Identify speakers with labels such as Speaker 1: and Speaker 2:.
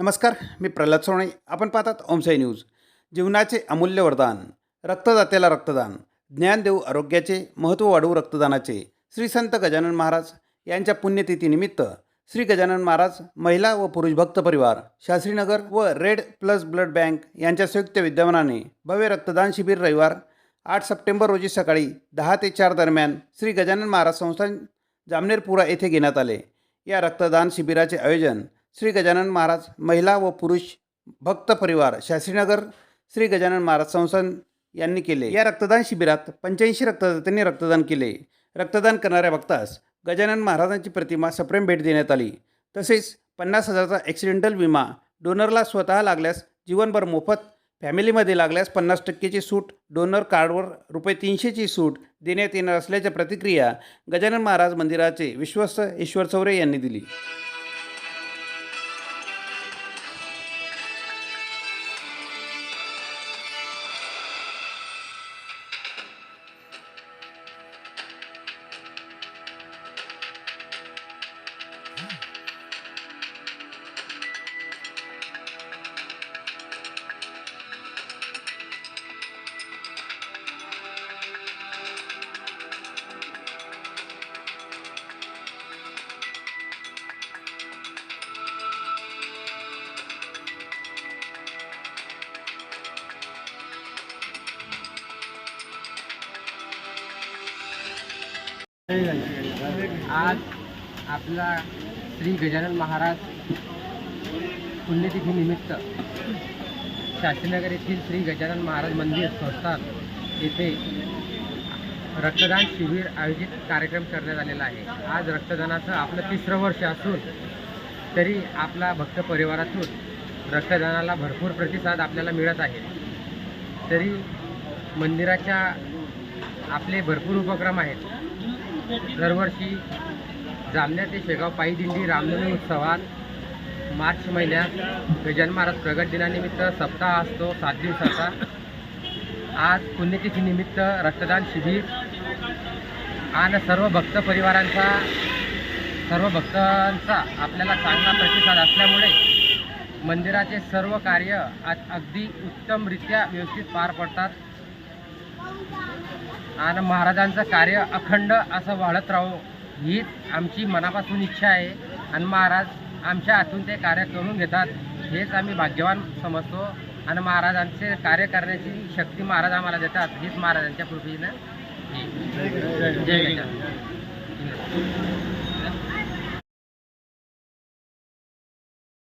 Speaker 1: नमस्कार मी प्रल्हाद सोणे आपण पाहतात ओमसाई न्यूज. जीवनाचे अमूल्य वरदान रक्तदात्याला रक्तदान ज्ञान देऊ आरोग्याचे महत्त्व वाढवू रक्तदानाचे श्री संत गजानन महाराज यांच्या पुण्यतिथीनिमित्त श्री गजानन महाराज महिला व पुरुष भक्त परिवार शास्त्रीनगर व रेड प्लस ब्लड बँक यांच्या संयुक्त विद्यमानाने भव्य रक्तदान शिबिर रविवार आठ सप्टेंबर रोजी सकाळी दहा ते चार दरम्यान श्री गजानन महाराज संस्थान जामनेरपुरा येथे घेण्यात आले. या रक्तदान शिबिराचे आयोजन श्री गजानन महाराज महिला व पुरुष भक्त परिवार शास्त्रीनगर श्री गजानन महाराज संस्थान यांनी केले. या रक्तदान शिबिरात पंच्याऐंशी रक्तदात्यांनी रक्तदान केले. रक्तदान करणाऱ्या भक्तास गजानन महाराजांची प्रतिमा सप्रेम भेट देण्यात आली. तसेच पन्नास हजाराचा ॲक्सिडेंटल विमा डोनरला स्वतः लागल्यास जीवनभर मोफत फॅमिलीमध्ये लागल्यास पन्नास टक्केची सूट डोनर कार्डवर रुपये तीनशेची सूट देण्यात येणार असल्याच्या प्रतिक्रिया गजानन महाराज मंदिराचे विश्वस्त ईश्वर चौरे यांनी दिली.
Speaker 2: आज आपला श्री गजानन महाराज पुण्यतिथीनिमित्त शास्त्रीनगर येथील श्री गजानन महाराज मंदिर संस्थान येथे रक्तदान शिबिर आयोजित कार्यक्रम करण्यात आलेला आहे. आज रक्तदानाचं आपलं तिसरं वर्ष असून तरी आपला भक्त परिवारातून रक्तदानाला भरपूर प्रतिसाद आपल्याला मिळत आहे. तरी मंदिराच्या आपले भरपूर उपक्रम आहेत. दरवर्षी जामण्या ते शेगाव पायी दिंडी रामनवमी उत्सवात मार्च महिन्यात गजान महाराज प्रगट दिनानिमित्त सप्ताह असतो सात दिवसाचा. आज पुण्यतिथीनिमित्त रक्तदान शिबिर आणि सर्व भक्त परिवारांचा सर्व भक्तांचा आपल्याला चांगला प्रतिसाद असल्यामुळे मंदिराचे सर्व कार्य आज अगदी उत्तमरित्या व्यवस्थित पार पडतात. आणि महाराजांचं कार्य अखंड असं वाढत राहू हीच आमची मनापासून इच्छा आहे. आणि महाराज आमच्या हातून ते कार्य करून घेतात हेच आम्ही भाग्यवान समजतो. आणि महाराजांचे कार्य करण्याची शक्ती महाराज आम्हाला देतात हीच महाराजांच्या कृपीनं. जय जय